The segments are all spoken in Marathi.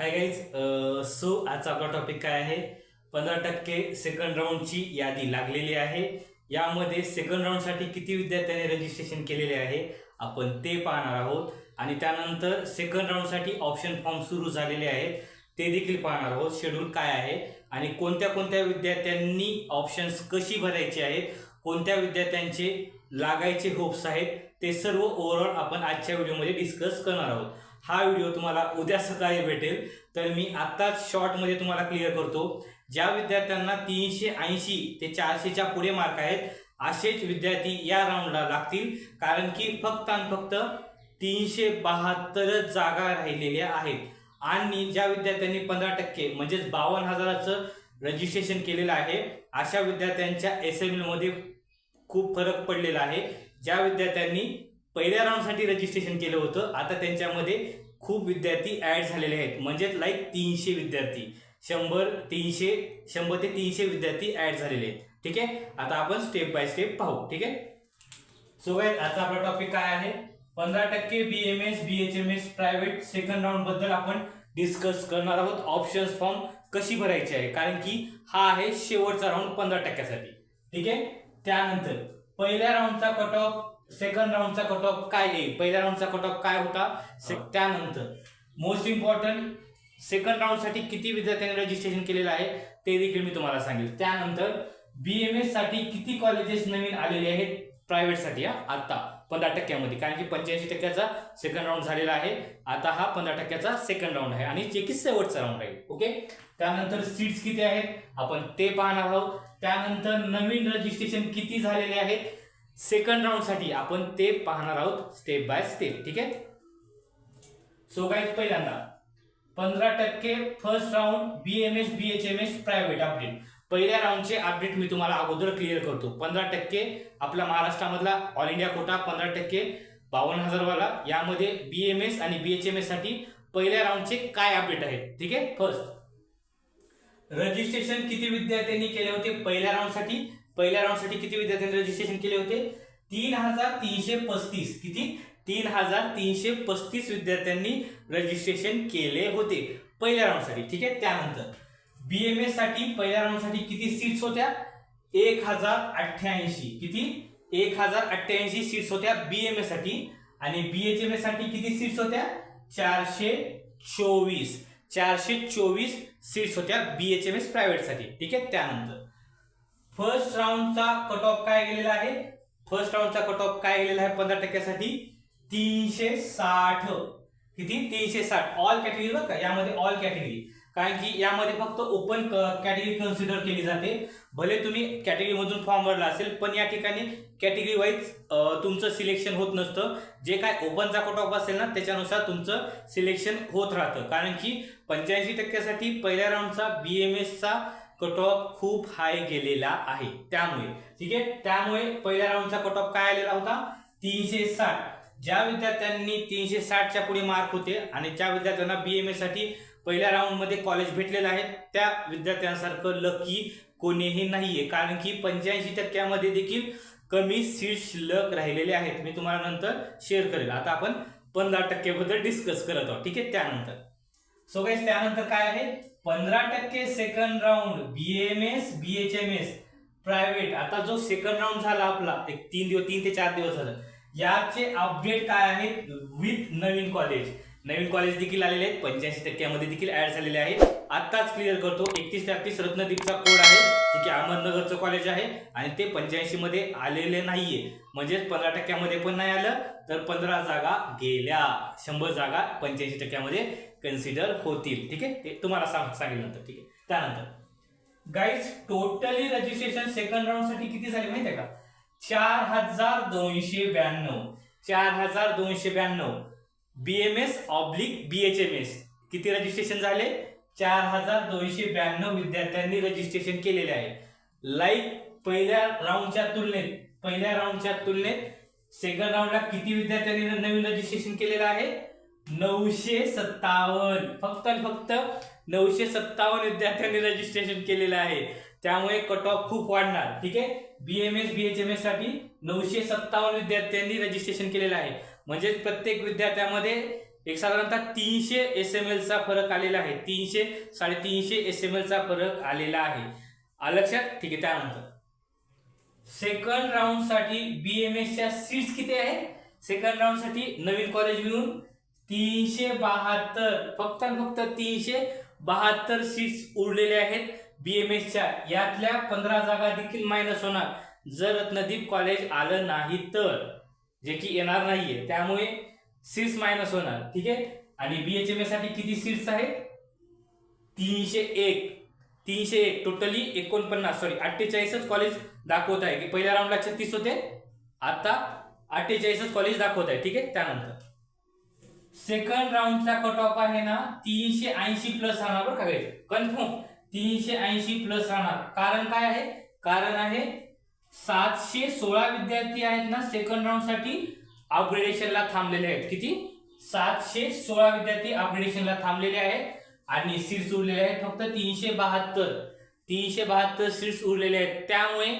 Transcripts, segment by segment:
हाय गाईज सो आजचा आपला टॉपिक काय आहे? पंधरा टक्के सेकंड राऊंडची यादी लागलेली आहे. यामध्ये सेकंड राऊंडसाठी किती विद्यार्थ्यांनी रजिस्ट्रेशन केलेले आहे? आपण ते पाहणार आहोत. आणि त्यानंतर सेकंड राऊंडसाठी ऑप्शन फॉर्म सुरू झालेले आहेत. ते देखील पाहणार आहोत. शेड्यूल काय आहे? आणि कोणत्या कोणत्या विद्यार्थ्यांनी ऑप्शन्स कशी भरायची आहेत? कोणत्या विद्यार्थ्यांचे लागायचे होप्स आहेत? ते सर्व ओव्हरऑल आपण आजच्या व्हिडिओमध्ये डिस्कस करणार आहोत. हा व्हिडिओ तुम्हाला उद्या सकाळी भेटेल. तर मी आत्ताच शॉर्टमध्ये तुम्हाला क्लिअर करतो. ज्या विद्यार्थ्यांना तीनशे ऐंशी ते चारशेच्या पुढे मार्क आहेत असेच विद्यार्थी या राऊंडला लागतील. कारण की फक्त आणि फक्त तीनशे बहात्तरच जागा राहिलेल्या आहेत. आणि ज्या विद्यार्थ्यांनी पंधरा टक्के म्हणजेच बावन्न हजाराचं रजिस्ट्रेशन केलेलं आहे अशा विद्यार्थ्यांच्या एस एम एलमध्ये खूप फरक पडलेला आहे. ज्या विद्यार्थ्यांनी पहिल्या राऊंडसाठी रजिस्ट्रेशन केलं होतं. आता त्यांच्यामध्ये खूप विद्यार्थी ॲड झालेले आहेत. म्हणजेच लाईक तीनशे विद्यार्थी. शंभर तीनशे शंभर ते तीनशे विद्यार्थी ॲड झालेले आहेत. ठीक आहे? आता आपण स्टेप बाय स्टेप पाहू. ठीक आहे? सो गाईज आजचा आपला टॉपिक काय आहे? पंधरा टक्के B M S B H M S private second राऊंडबद्दल आपण डिस्कस करणार आहोत. ऑप्शन्स फॉर्म कशी भरायची आहे? कारण की हा आहे शेवटचा राऊंड पंधरा टक्क्यासाठी. ठीक आहे? त्यानंतर पहिल्या राऊंडचा कट ऑफ सेकंड राऊंडचा कट ऑफ काय येईल पहिल्या राऊंडचा कट ऑफ काय होता? त्यानंतर मोस्ट इम्पॉर्टंट सेकंड राऊंडसाठी किती विद्यार्थ्यांनी रजिस्ट्रेशन केलेलं आहे ते देखील मी तुम्हाला सांगेल. त्यानंतर बी एम एससाठी किती कॉलेजेस नवीन आलेले आहेत? प्रायव्हेटसाठी हा? आता पंधरा टक्क्यामध्ये. कारण की पंच्याऐंशी टक्क्याचा सेकंड राऊंड झालेला आहे. आता हा पंधरा टक्क्याचा सेकंड राऊंड आहे आणि जे की शेवटचा राऊंड आहे. ओके? त्यानंतर सीट्स किती आहेत? आपण ते पाहणार आहोत. त्यानंतर नवीन रजिस्ट्रेशन किती झालेले आहेत? सेकंड राऊंडसाठी आपण ते पाहणार आहोत स्टेप बाय स्टेप ठीक आहे? सो काय पहिल्यांदा पंधरा टक्के first round B M S B H M S private update पहिल्या राऊंडचे अपडेट मी तुम्हाला अगोदर क्लिअर करतो. पंधरा टक्के आपला महाराष्ट्रामधला ऑल इंडिया कोटा पंधरा टक्के बावन्न हजारवाला. यामध्ये बी एम एस आणि बी एच एम एससाठी पहिल्या राऊंडचे काय अपडेट आहेत ठीक आहे? फर्स्ट रजिस्ट्रेशन किती विद्यार्थ्यांनी केले होते? पहिल्या राऊंडसाठी पहिल्या राऊंडसाठी किती विद्यार्थ्यांनी रजिस्ट्रेशन केले होते? तीन हजार तीनशे पस्तीस. किती? तीन हजार तीनशे पस्तीस विद्यार्थ्यांनी रजिस्ट्रेशन केले होते पहिल्या राऊंडसाठी ठीक आहे? त्यानंतर बी एम एससाठी पहिल्या राऊंडसाठी किती सीट्स होत्या? एक हजार अठ्ठ्याऐंशी. किती? एक हजार अठ्ठ्याऐंशी सीट्स होत्या बी एम एससाठी. आणि बी एच एम एससाठी किती सीट्स होत्या? चारशे चोवीस. चारशे चोवीस सीट्स होत्या बी एच एम एस प्रायव्हेटसाठी ठीक आहे? त्यानंतर राऊंडचा कट ऑफ काय गेलेला आहे? फर्स्ट राऊंडचा कट ऑफ काय गेलेला आहे पंधरा टक्क्यासाठी? तीनशे साठ किती? तीनशे साठ ऑल कॅटेगरी बघा यामध्ये ऑल कॅटेगरी कारण की यामध्ये फक्त ओपन कॅटेगरी कन्सिडर केली जाते. भले तुम्ही कॅटेगरीमधून फॉर्म भरला असेल पण या ठिकाणी कॅटेगरी वाईज तुमचं सिलेक्शन होत नसतं. जे काय ओपनचा कट ऑफ असेल ना त्याच्यानुसार तुमचं सिलेक्शन होत राहतं. कारण की पंच्याऐंशी टक्क्यासाठी पहिल्या राऊंडचा बी एम एसचा कट ऑफ खूप हाय गेलेला आहे. त्यामुळे ठीक आहे? त्यामुळे पहिल्या राऊंडचा कट ऑफ काय आलेला होता? तीनशे साठ. ज्या विद्यार्थ्यांनी तीनशे साठच्या पुढे मार्क होते आणि ज्या विद्यार्थ्यांना बी एम एसाठी पहिल्या राऊंडमध्ये कॉलेज भेटलेलं आहे त्या विद्यार्थ्यांसारखं लकी कोणीही नाहीये. कारण की पंच्याऐंशी टक्क्यामध्ये देखील कमी सीट शिल्लक राहिलेले आहेत. मी तुम्हाला नंतर शेअर करेल. आता आपण पंधरा टक्केबद्दल डिस्कस करत आहोत. ठीक आहे? त्यानंतर. सो गाईज त्यानंतर काय आहे? पंधरा टक्के second round B M S B H M S private आता जो सेकंड राऊंड झाला आपला एक तीन दिवस तीन ते चार दिवस झालं. याचे अपडेट काय आहेत? विथ नवीन कॉलेज नवीन कॉलेज देखील आलेले आहेत. पंच्याऐंशी टक्क्यामध्ये देखील ऍड झालेले आहेत आत्ताच क्लिअर करतो एकतीस ते अडतीस रत्नदीपचा कोड आहे जे की अहमदनगरचं कॉलेज आहे. आणि ते पंच्याऐंशी मध्ये आलेले नाहीये. म्हणजेच पंधरा टक्क्यामध्ये पण नाही आलं तर पंधरा जागा गेल्या. शंभर जागा पंच्याऐंशी टक्क्यामध्ये कन्सिडर होतील ठीक आहे? ते तुम्हाला सांग सांगेल नंतर ठीक आहे? त्यानंतर गाईज टोटली रजिस्ट्रेशन सेकंड राऊंडसाठी किती झाले माहिती आहे का? चार हजार दोनशे ब्याण्णव. चार हजार दोनशे ब्याण्णव. बीएमएस ऑब्लिक बीएचएमएस किती रजिस्ट्रेशन झाले? चार हजार दोनशे ब्याण्णव विद्यार्थ्यांनी रजिस्ट्रेशन केलेले आहे. लाईक पहिल्या राऊंडच्या तुलनेत पहिल्या राऊंडच्या तुलनेत सेकंड राऊंडला किती विद्यार्थ्यांनी नवीन रजिस्ट्रेशन केलेलं आहे? नऊशे सत्तावन्न. फक्त आणि फक्त नऊशे सत्तावन्न विद्यार्थ्यांनी रजिस्ट्रेशन केलेलं आहे. त्यामुळे कट ऑफ खूप वाढणार. ठीक आहे? बीएमएस बीएचएमएससाठी नऊशे सत्तावन्न विद्यार्थ्यांनी रजिस्ट्रेशन केलेलं आहे. म्हणजेच प्रत्येक विद्यार्थ्यामध्ये एक साधारणतः तीनशे एस एम एलचा फरक आलेला आहे. तीनशे साडेतीनशे एस एम एलचा फरक आलेला आहे. आलं लक्षात? ठीक आहे त्यानंतर. सेकंड राऊंडसाठी बीएमएसच्या सीट्स किती आहेत? सेकंड राऊंडसाठी नवीन कॉलेज मिळून तीनशे बहात्तर फक्त आणि फक्त तीनशे बहात्तर सीट्स उरलेले आहेत बीएमएसच्या यातल्या पंधरा जागा देखील मायनस होणार. जर रत्नदीप कॉलेज आलं नाही तर जे की येणार नाहीये. त्यामुळे सीट्स मायनस होणार. ठीक आहे? आणि बीएचएमए साठी किती सीट्स आहेत? तीनशे एक. तीनशे एक. टोटली एकोणपन्नास. सॉरी अठ्ठेचाळीसच कॉलेज दाखवत आहे. की पहिल्या राऊंडला छत्तीस होते. आता अठ्ठेचाळीसच कॉलेज दाखवत आहे. ठीक आहे? त्यानंतर. सेकंड राऊंडचा कट ऑफ आहे ना तीनशे ऐंशी प्लस राहणार बरं का कन्फर्म तीनशे ऐंशी प्लस राहणार. कारण काय आहे? कारण आहे सातशे सोळा विद्यार्थी आहेत ना सेकंड राऊंडसाठी अपग्रेडेशनला थांबलेले आहेत. किती? सातशे सोळा विद्यार्थी अपग्रेडेशनला थांबलेले आहेत आणि सीट्स उरलेले आहेत फक्त तीनशे बहात्तर. तीनशे बहात्तर सीट्स उरलेले आहेत. त्यामुळे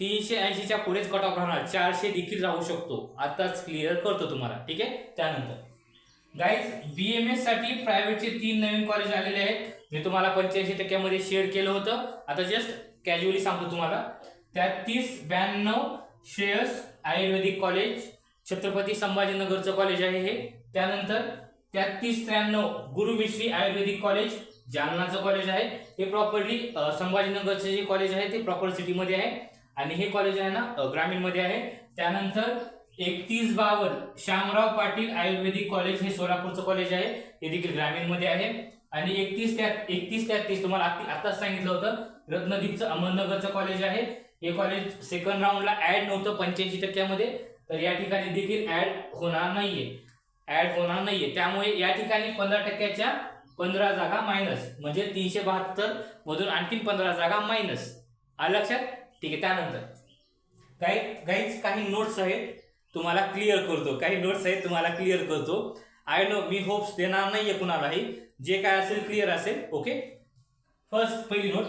तीनशे ऐंशीच्या पुढेच कट ऑफ राहणार. चारशे देखील राहू शकतो. आताच क्लिअर करतो तुम्हाला. ठीक आहे? त्यानंतर. गाईज बीएमएससाठी प्रायव्हेटचे तीन नवीन कॉलेज आलेले आहेत. मी तुम्हाला पंच्याऐंशी टक्क्यामध्ये शेअर केलं होतं. आता जस्ट कॅज्युअली सांगतो तुम्हाला. त्यात तीस ब्याण्णव श्रेयस आयुर्वेदिक कॉलेज छत्रपती संभाजीनगरचं कॉलेज आहे हे. त्यानंतर त्यात तीस त्र्याण्णव गुरुमिश्री आयुर्वेदिक कॉलेज जालनाचं कॉलेज आहे. हे प्रॉपरली संभाजीनगरचे जे कॉलेज आहे ते प्रॉपर सिटीमध्ये आहे. आणि हे कॉलेज आहे ना ग्रामीणमध्ये आहे. त्यानंतर एकतीस बावन्न श्यामराव पाटील आयुर्वेदिक कॉलेज हे सोलापूरचं कॉलेज आहे. हे देखील ग्रामीणमध्ये आहे. आणि एकतीस त्या एकतीस तेहतीस तुम्हाला आताच सांगितलं होतं रत्नदीपचं अहमदनगरचं कॉलेज आहे. हे कॉलेज सेकंड राऊंडला ऍड नव्हतं पंच्याऐंशी टक्क्यामध्ये. तर या ठिकाणी देखील ऍड होणार नाहीये. ऍड होणार नाहीये. त्यामुळे या ठिकाणी पंधरा टक्क्याच्या पंधरा जागा मायनस म्हणजे तीनशे बहात्तर मधून आणखीन पंधरा जागा मायनस आलं लक्षात? ठीक आहे त्यानंतर. काही काहीच काही नोट्स आहेत. तुम्हाला क्लिअर करतो. काही नोट्स आहेत तुम्हाला क्लिअर करतो. आय नो मी होप्स देणार नाही आहे कुणालाही. जे काय असेल क्लिअर असेल ओके फर्स्ट पहिली नोट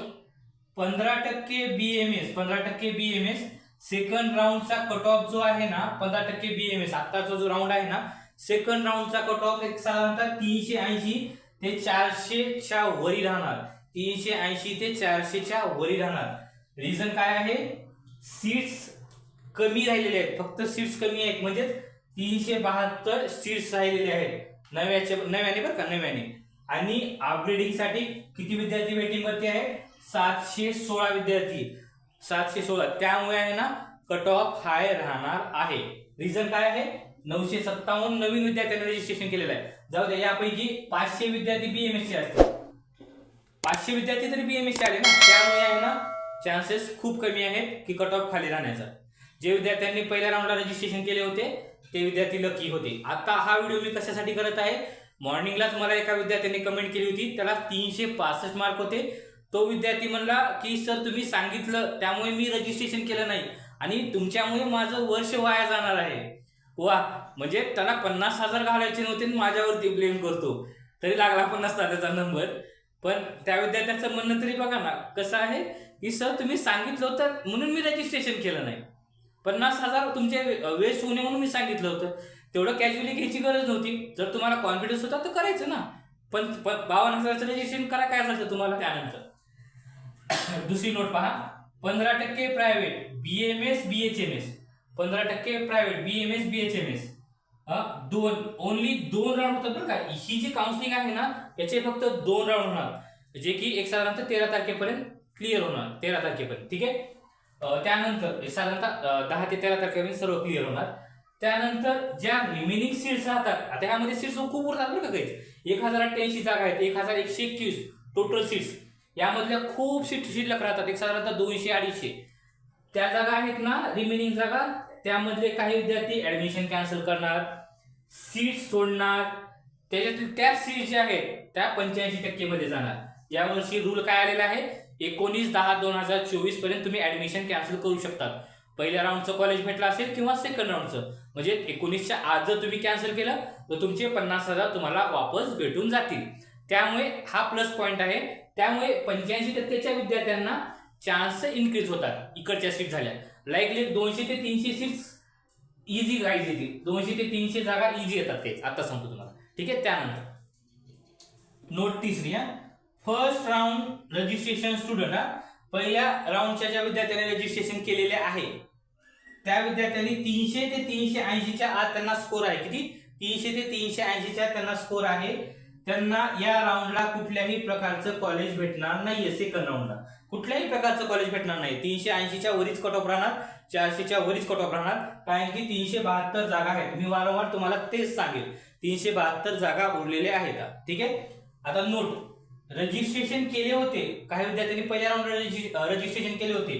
पंधरा टक्के बी एम एस पंधरा टक्के बी एम एस सेकंड राऊंडचा कट ऑफ जो आहे ना पंधरा टक्के बी एम एस आत्ताचा जो राऊंड आहे ना सेकंड राऊंडचा कट ऑफ एक साधारणतः तीनशे ऐंशी ते चारशेच्या वरी राहणार. तीनशे ऐंशी ते चारशेच्या वरी राहणार. रिझन काय आहे? सीट्स कमी राहिलेले आहेत. फक्त सीट्स कमी आहेत. म्हणजे तीनशे बहात्तर सीट्स राहिलेले आहेत. नव्याच्या नव्याने बरं का नव्याने. आणि अपग्रेडिंगसाठी किती विद्यार्थी वेटिंगवरती आहे सातशे सोळा विद्यार्थी. सातशे सोळा. त्यामुळे आहे ना कट ऑफ हाय राहणार आहे. रिझन काय आहे? नऊशे सत्तावन्न नवीन विद्यार्थ्यांनी रजिस्ट्रेशन केलेलं आहे. जाऊ द्या यापैकी पाचशे विद्यार्थी बीएमएस चे असतील. पाचशे विद्यार्थी तरी बीएमएस चे आले ना. त्यामुळे आहे ना चान्सेस खूप कमी आहेत की कट ऑफ खाली राहण्याचा. जे विद्यार्थ्यांनी पहिल्या राऊंडला रजिस्ट्रेशन केले होते ते विद्यार्थी लकी होते. आता हा व्हिडिओ मी कशासाठी करत आहे? मॉर्निंगलाच मला एका विद्यार्थ्याने कमेंट केली होती त्याला तीनशे पासष्ट मार्क होते. तो विद्यार्थी म्हणला की सर तुम्ही सांगितलं त्यामुळे मी रजिस्ट्रेशन केलं नाही आणि तुमच्यामुळे माझं वर्ष वाया जाणार आहे. वा म्हणजे त्याला पन्नास हजार घालायचे नव्हते आणि माझ्यावरती ब्लेम करतो. तरी लागला पन्नास नसता त्याचा नंबर पण त्या विद्यार्थ्याचं म्हणणं तरी बघा ना कसं आहे की सर तुम्ही सांगितलं होतं म्हणून मी रजिस्ट्रेशन केलं नाही. पन्नास हजार तुमचे वेस्ट होऊ नये म्हणून मी सांगितलं होतं. तेवढं कॅज्युअली घ्यायची गरज नव्हती. जर तुम्हाला कॉन्फिडन्स होता तर करायचं ना. पण बावन्न हजाराचं रजिस्ट्रेशन करा काय झालं तुम्हाला त्यानंतर? दुसरी नोट पहा. पंधरा टक्के private B M S B H M S पंधरा टक्के private B M S B H M S दोन ओनली दोन राऊंड होतात बरं का. ही जी काउन्सिलिंग आहे ना याचे फक्त दोन राऊंड होणार. जे की एक साधारणतः तेरा तारखेपर्यंत क्लिअर होणार. तेरा तारखेपर्यंत. ठीक आहे? त्यानंतर साधारणतः दहा ते तेरा तारखेपर्यंत सर्व क्लिअर होणार. त्यानंतर ज्या रिमेनिंग सीट्स राहतात आता ह्यामध्ये सीट्स खूप उरतात बरं का काहीच एक हजार अठ्ठ्याऐंशी जागा आहेत एक हजार एकशे एकवीस टोटल सीट्स यामधल्या खूप सीट शिल्लक राहतात एक साधारणतः दोनशे अडीचशे. त्या जागा आहेत ना रिमेनिंग जागा त्यामधले काही विद्यार्थी ऍडमिशन कॅन्सल करणार सीट सोडणार. त्याच्यातील त्या सीट ज्या आहेत त्या पंच्याऐंशी टक्केमध्ये जाणार. यावर्षी रूल काय आलेला आहे? एकोणीस दहा दोन हजार चोवीसपर्यंत तुम्ही ऍडमिशन कॅन्सल करू शकतात. पहिल्या राऊंडचं कॉलेज भेटलं असेल किंवा सेकंड राऊंडचं म्हणजे एकोणीसच्या आज जर तुम्ही कॅन्सल केलं तर तुमचे पन्नास हजार तुम्हाला वापस भेटून जातील. त्यामुळे हा प्लस पॉईंट आहे. त्यामुळे पंच्याऐंशी टक्केच्या विद्यार्थ्यांना चान्स इन्क्रीज होतात इकडच्या सीट झाल्या. लाईकली दोनशे ते तीनशे सीट्स इझी गाईज येतील. दोनशे ते तीनशे जागा इझी येतात ते. आता सांगतो तुम्हाला. ठीक आहे? त्यानंतर. नोट तिसरी हा. फर्स्ट राऊंड रजिस्ट्रेशन स्टुडंट हा? पहिल्या राऊंडच्या ज्या विद्यार्थ्यांनी रजिस्ट्रेशन केलेले आहे त्या विद्यार्थ्यांनी तीनशे ते तीनशे ऐंशीच्या आत त्यांना स्कोर आहे. किती? तीनशे ते तीनशे ऐंशीच्या त्यांना स्कोर आहे. त्यांना या राऊंडला कुठल्याही प्रकारचं कॉलेज भेटणार नाहीये सेकंड राऊंडला कुठल्याही प्रकारचं कॉलेज भेटणार नाही. तीनशे ऐंशीच्या वरीच कट ऑफ राहणार चारशेच्या वरीच कट ऑफ राहणार. कारण की तीनशे बहात्तर जागा आहेत. मी वारंवार तुम्हाला तेच सांगेल. तीनशे बहात्तर जागा उरलेल्या आहेत. ठीक आहे? आता नोट रजिस्ट्रेशन केले होते. काही विद्यार्थ्यांनी पहिल्या राऊंड रजिस्ट्रेशन केले होते.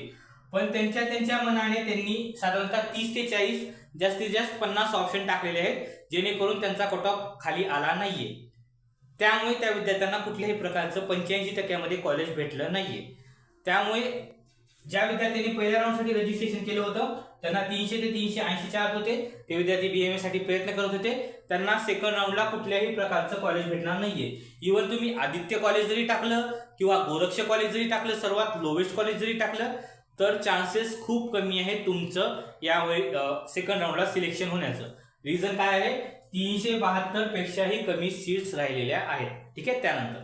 पण त्यांच्या त्यांच्या मनाने त्यांनी साधारणतः तीस ते चाळीस जास्तीत जास्त पन्नास ऑप्शन टाकलेले आहेत जेणेकरून त्यांचा कट ऑफ खाली आला नाहीये. त्यामुळे त्या विद्यार्थ्यांना कुठल्याही प्रकारचं पंच्याऐंशी टक्क्यामध्ये कॉलेज भेटलं नाहीये. त्यामुळे ज्या विद्यार्थ्यांनी पहिल्या राऊंडसाठी रजिस्ट्रेशन केलं होतं त्यांना तीनशे ते तीनशे ऐंशीच्या आत होते. ते विद्यार्थी बीएमए साठी प्रयत्न करत होते. त्यांना सेकंड राऊंडला कुठल्याही प्रकारचं कॉलेज भेटणार नाहीये. इव्हन तुम्ही आदित्य कॉलेज जरी टाकलं किंवा गोरक्ष कॉलेज जरी टाकलं सर्वात लोवेस्ट कॉलेज जरी टाकलं तर चान्सेस खूप कमी आहे तुमचं यावेळी सेकंड राऊंडला सिलेक्शन होण्याचं. रिझन काय आहे? तीनशे बहात्तर पेक्षाही कमी सीट्स राहिलेल्या आहेत. ठीक आहे? त्यानंतर.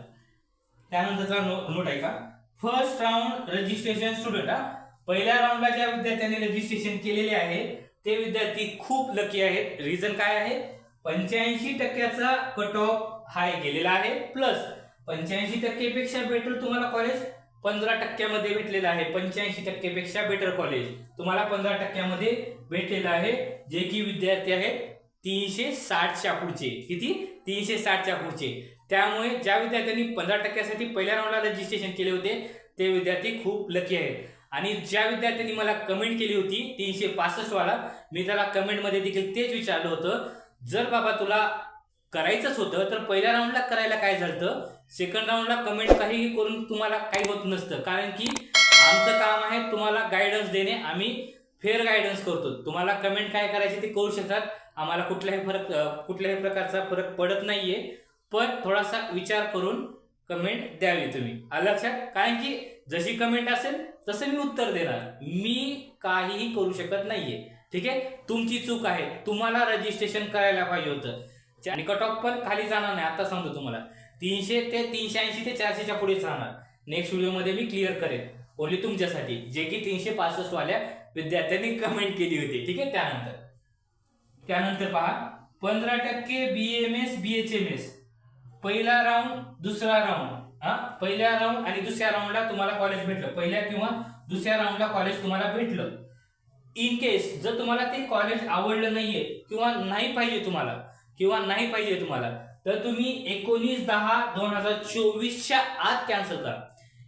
त्यानंतरचा नो नोट आहे का फर्स्ट राऊंड रजिस्ट्रेशन स्टुडंट हा. पहिल्या राऊंडला ज्या विद्यार्थ्यांनी रजिस्ट्रेशन केलेले आहे ते विद्यार्थी खूप लकी आहेत. रिझन काय आहे? पंच्याऐंशी टक्क्याचा कट ऑफ हाय गेलेला आहे. प्लस पंच्याऐंशी टक्केपेक्षा बेटर तुम्हाला कॉलेज पंधरा टक्क्यामध्ये भेटलेलं आहे. पंच्याऐंशी टक्केपेक्षा बेटर कॉलेज तुम्हाला पंधरा टक्क्यामध्ये भेटलेलं आहे. जे की विद्यार्थी आहेत तीनशे साठच्या पुढचे. किती? तीनशे साठच्या पुढचे. त्यामुळे ज्या विद्यार्थ्यांनी पंधरा टक्क्यासाठी पहिल्या राऊंडला रजिस्ट्रेशन केले होते ते विद्यार्थी खूप लकी आहेत. आणि ज्या विद्यार्थ्यांनी मला कमेंट केली होती तीनशे पासष्टवाला मी त्याला कमेंटमध्ये देखील तेच विचारलं होतं. जर बाबा तुला करायचंच होतं तर पहिल्या राऊंडला करायला काय झालं सेकंड राऊंडला कमेंट काहीही करून तुम्हाला काही होत नसतं. कारण की आमचं काम आहे तुम्हाला गायडन्स देणे. आम्ही फेअर गायडन्स करतो. तुम्हाला कमेंट काय करायचे ते करू शकतात. आम्हाला कुठल्याही फरक कुठल्याही प्रकारचा फरक पडत नाहीये. पण थोडासा विचार करून कमेंट द्यावी तुम्ही. लक्षात? कारण की जशी कमेंट असेल तसं मी उत्तर देणार. मी काहीही करू शकत नाहीये. ठीक आहे? तुमची चूक आहे. तुम्हाला रजिस्ट्रेशन करायला पाहिजे होतं. आणि कट ऑफ पण खाली जाणार नाही. आता सांगतो तुम्हाला. तीनशे ते तीनशे ऐंशी ते चारशेच्या पुढेच राहणार नेक्स्ट व्हिडिओमध्ये मी क्लिअर करेन ओनली तुमच्यासाठी. जे की तीनशे पासष्ट वाल्या विद्यार्थ्यांनी कमेंट केली होती. ठीक आहे? त्यानंतर. त्यानंतर पहा. पंधरा टक्के B M S B H M S पहिला राऊंड दुसरा राऊंड हा? पहिल्या राऊंड आणि दुसऱ्या राऊंडला तुम्हाला कॉलेज भेटलं. पहिल्या किंवा दुसऱ्या राऊंडला कॉलेज तुम्हाला भेटलं. इन केस जर तुम्हाला ते कॉलेज आवडलं नाहीये किंवा नाही पाहिजे तुम्हाला किंवा नाही पाहिजे तुम्हाला तर तुम्ही एकोणीस दहा दोन हजार चोवीसच्या आत कॅन्सल करा.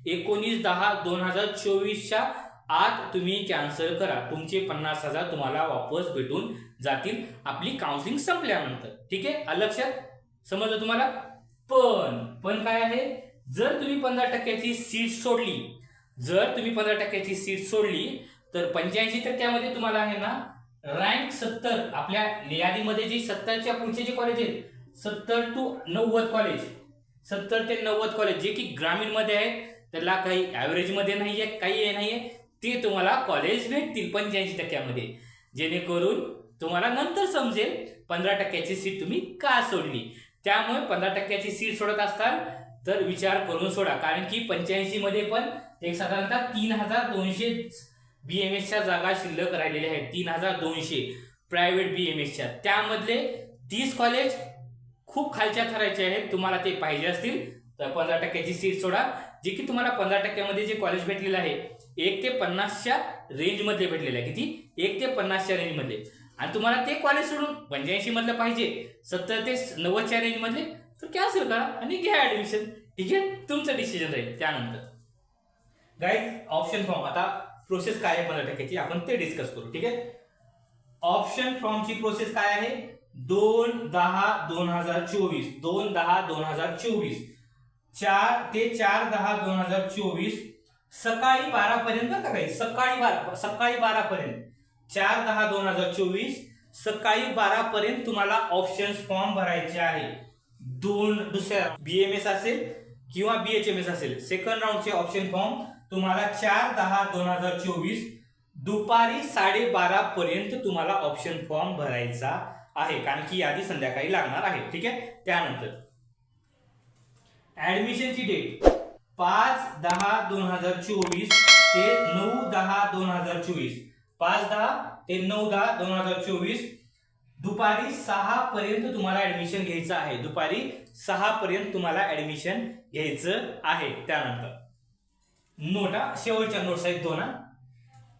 एकोणीस दहा दोन हजार चोवीसच्या आत तुम्ही कॅन्सल करा. तुमचे पन्नास हजार तुम्हाला वापस भेटून जातील. आपली काउन्सिलिंग संपल्यानंतर. ठीक आहे? लक्षात? समजलं तुम्हाला? पण पण काय आहे? जर तुम्ही पंधरा टक्क्याची सीट सोडली जर तुम्ही पंधरा टक्क्याची सीट सोडली तर पंच्याऐंशी टक्क्यामध्ये तुम्हाला आहे ना रँक सत्तर आपल्या यादीमध्ये जी सत्तरच्या पुढचे जे कॉलेज आहेत सत्तर टू नव्वद कॉलेज सत्तर ते नव्वद कॉलेज जे की ग्रामीणमध्ये आहेत त्याला काही ॲव्हरेजमध्ये नाही आहे काही नाही आहे ते तुम्हाला कॉलेज भेटतील पंच्याऐंशी टक्क्यामध्ये. जेणेकरून तुम्हाला नंतर समजेल पंधरा टक्क्याची सीट तुम्ही का सोडली. त्यामुळे पंधरा टक्क्याची सीट सोडत असताल तर विचार करून सोडा. कारण की पंच्याऐंशीमध्ये पण एक साधारणतः तीन हजार दोनशे बी एम एसच्या जागा शिल्लक राहिलेल्या आहेत तीन हजार दोनशे प्रायव्हेट बी एम एसच्या त्यामधले तीस कॉलेज खूप खालच्या थरायचे आहेत तुम्हाला ते पाहिजे असतील. तर पंधरा टक्क्याची सीट सोडा जे की तुम्हाला पंधरा टक्क्यामध्ये जे कॉलेज भेटलेलं आहे एक ते पन्नासच्या रेंजमध्ये भेटलेलं आहे. किती? एक ते पन्नासच्या रेंजमध्ये आणि तुम्हाला ते कॉलेज सोडून पंच्याऐंशी मधलं पाहिजे सत्तर ते नव्वदच्या रेंजमध्ये तर कॅन्सल करा आणि घ्या ऍडमिशन ठीक आहे? तुमचं डिसिजन राहील त्यानंतर. गाईज ऑप्शन फॉर्म आता प्रोसेस काय आहे पंधरा टक्क्याची आपण ते डिस्कस करू ठीक आहे? ऑप्शन फॉर्मची प्रोसेस काय आहे? दोन दहा दोन हजार चोवीस. दोन दहा दोन हजार चोवीस. चार ते चार दहा दोन हजार चोवीस. सकाळी बारा पर्यंत का काही? सकाळी बारा सकाळी बारा पर्यंत चार दहा दोन हजार चोवीस. सकाळी बारा पर्यंत तुम्हाला ऑप्शन फॉर्म भरायचे आहे. दोन दुसऱ्या बीएमएस असेल किंवा बीएचएमएस असेल. सेकंड राऊंडचे ऑप्शन फॉर्म तुम्हाला चार दहा दोन हजार चोवीस दुपारी साडेबारा पर्यंत तुम्हाला ऑप्शन फॉर्म भरायचा आहे. कारण की यादी संध्याकाळी लागणार आहे. ठीक आहे? त्यानंतर ऍडमिशनची डेट पाच दहा दोन हजार चोवीस ते नऊ दहा दोन हजार चोवीस. पाच दहा ते नऊ दहा दोन हजार चोवीस. दुपारी सहा पर्यंत तुम्हाला ऍडमिशन घ्यायचं आहे. दुपारी सहा पर्यंत तुम्हाला ऍडमिशन घ्यायचं आहे. त्यानंतर नोटा शेवटच्या नोट्स आहेत दोन हा.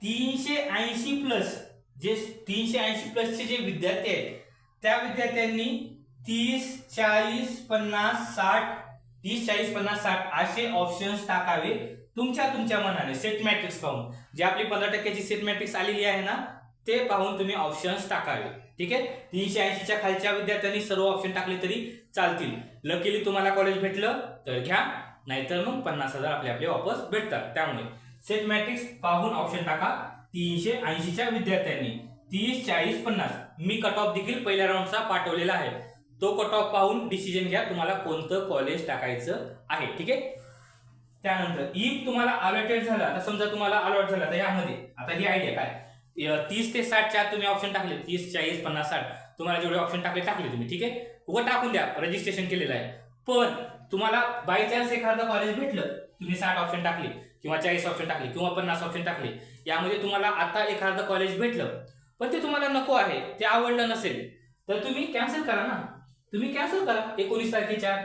तीनशे ऐंशी प्लस जे तीनशे ऐंशी प्लसचे जे विद्यार्थी आहेत त्या विद्यार्थ्यांनी तीस चाळीस पन्नास साठ तीस चाळीस पन्नास साठ असे ऑप्शन्स टाकावे. तुमच्या तुमच्या मनाने सेट मॅट्रिक्स पाहून. जे आपली पंधरा टक्क्याची सेट मॅट्रिक्स आलेली आहे ना ते पाहून तुम्ही ऑप्शन्स टाकावे. ठीक आहे? तीनशे ऐंशीच्या खालच्या विद्यार्थ्यांनी सर्व ऑप्शन टाकले तरी चालतील. लकीली तुम्हाला कॉलेज भेटलं तर घ्या. नाहीतर मग पन्नास हजार आपले आपले वापस भेटतात. त्यामुळे सेट मॅट्रिक्स पाहून ऑप्शन टाका. तीनशे ऐंशीच्या विद्यार्थ्यांनी. तीस चाळीस पन्नास. मी कट ऑफ देखील पहिल्या राऊंडचा पाठवलेला आहे. तो कट ऑफ पाहून डिसिजन घ्या तुम्हाला कोणतं कॉलेज टाकायचं आहे. ठीक आहे? त्यानंतर इफ तुम्हाला अलॉटेड झाला तर समजा तुम्हाला अलॉट झाला तर यामध्ये आता ही आयडिया काय? तीस ते साठच्या आत तुम्ही ऑप्शन टाकले. तीस चाळीस पन्नास साठ. तुम्हाला जेवढे ऑप्शन टाकले टाकले तुम्ही. ठीक आहे? उघड टाकून द्या. रजिस्ट्रेशन केलेलं आहे. पण तुम्हाला बाय चान्स एखादं कॉलेज भेटलं तुम्ही साठ ऑप्शन टाकले किंवा चाळीस ऑप्शन टाकले किंवा पन्नास ऑप्शन टाकले यामध्ये तुम्हाला आता एखादं कॉलेज भेटलं पण ते तुम्हाला नको आहे ते आवडलं नसेल तर तुम्ही कॅन्सल करा ना. तुम्ही कॅन्सल करा एकोणीस तारखेच्या.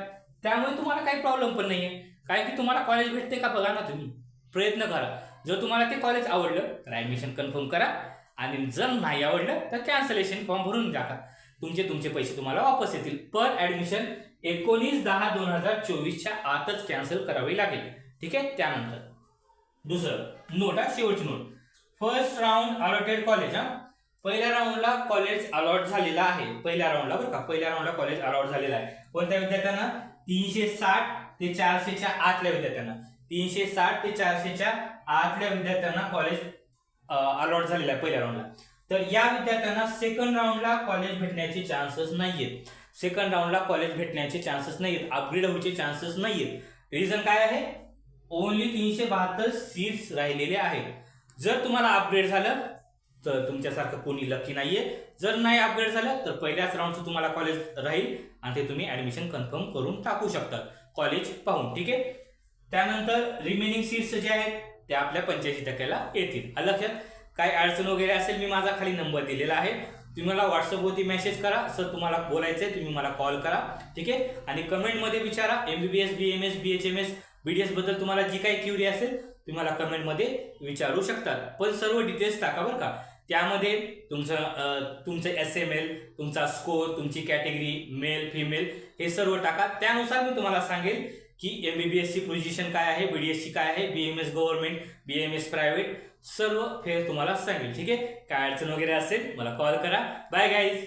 त्यामुळे तुम्हाला काही प्रॉब्लेम पण नाहीये. कारण की तुम्हाला कॉलेज भेटते का बघा ना तुम्ही. प्रयत्न करा. जर तुम्हाला ते कॉलेज आवडलं तर ऍडमिशन कन्फर्म करा. आणि जर नाही आवडलं तर कॅन्सलेशन फॉर्म भरून टाका. तुमचे तुमचे पैसे तुम्हाला वापस येतील. पर ऍडमिशन एकोणीस दहा दोन हजार चोवीसच्या आतच कॅन्सल करावी लागेल. ठीक आहे? त्यानंतर. दुसरं नोट हा शेवटची note first round allotted college हा? पहिल्या राऊंडला कॉलेज अलॉट झालेला आहे. पहिल्या राऊंडला बरं का? पहिल्या राऊंडला कॉलेज अलॉट झालेला आहे. कोणत्या विद्यार्थ्यांना? तीनशे साठ ते चारशेच्या आतल्या विद्यार्थ्यांना. तीनशे साठ ते चारशेच्या आतल्या विद्यार्थ्यांना कॉलेज अलॉट झालेला आहे पहिल्या राऊंडला तर या विद्यार्थ्यांना सेकंड राऊंडला कॉलेज भेटण्याचे चान्सेस नाहीयेत. सेकंड राऊंडला कॉलेज भेटण्याचे चान्सेस नाहीत अपग्रेड होऊचे चान्सेस नाहीत रिझन काय आहे? ओनली तीनशे बहात्तर सीट्स राहिलेले आहेत. जर तुम्हाला अपग्रेड झालं तर तुमच्यासारखं कोणी लकी नाहीये. जर नाही अपग्रेड झालं तर पहिल्याच राऊंडचं तुम्हाला कॉलेज राहील आणि ते तुम्ही ॲडमिशन कन्फर्म करून टाकू शकता. कॉलेज पाहून ठीक आहे? त्यानंतर रिमेनिंग सीट्स जे आहेत ते आपल्या पंच्याऐंशी टक्क्याला येतील. लक्षात? काय अडचण वगैरे असेल मी माझा खाली नंबर दिलेला आहे. तुम्ही मला व्हॉट्सअपवरती मेसेज करा. सर तुम्हाला बोलायचं आहे तुम्ही मला कॉल करा. ठीक आहे? आणि कमेंटमध्ये विचारा. M B B S B M S B H M S B D एसबद्दल तुम्हाला जी काही क्युरी असेल तुम्ही मला कमेंटमध्ये विचारू शकतात. पण सर्व डिटेल्स टाका बरं का. त्यामध्ये तुमचं तुमचं एस एम एल तुमचा स्कोर तुमची कॅटेगरी मेल फिमेल हे सर्व टाका. त्यानुसार मी तुम्हाला सांगेल की एम बी बी एसची पोझिशन काय आहे बी डी एसची काय आहे B M S government B M S private सर्व फेर तुम्हाला सांगेल ठीक आहे? काय अडचण वगैरे असेल मला कॉल करा. Bye guys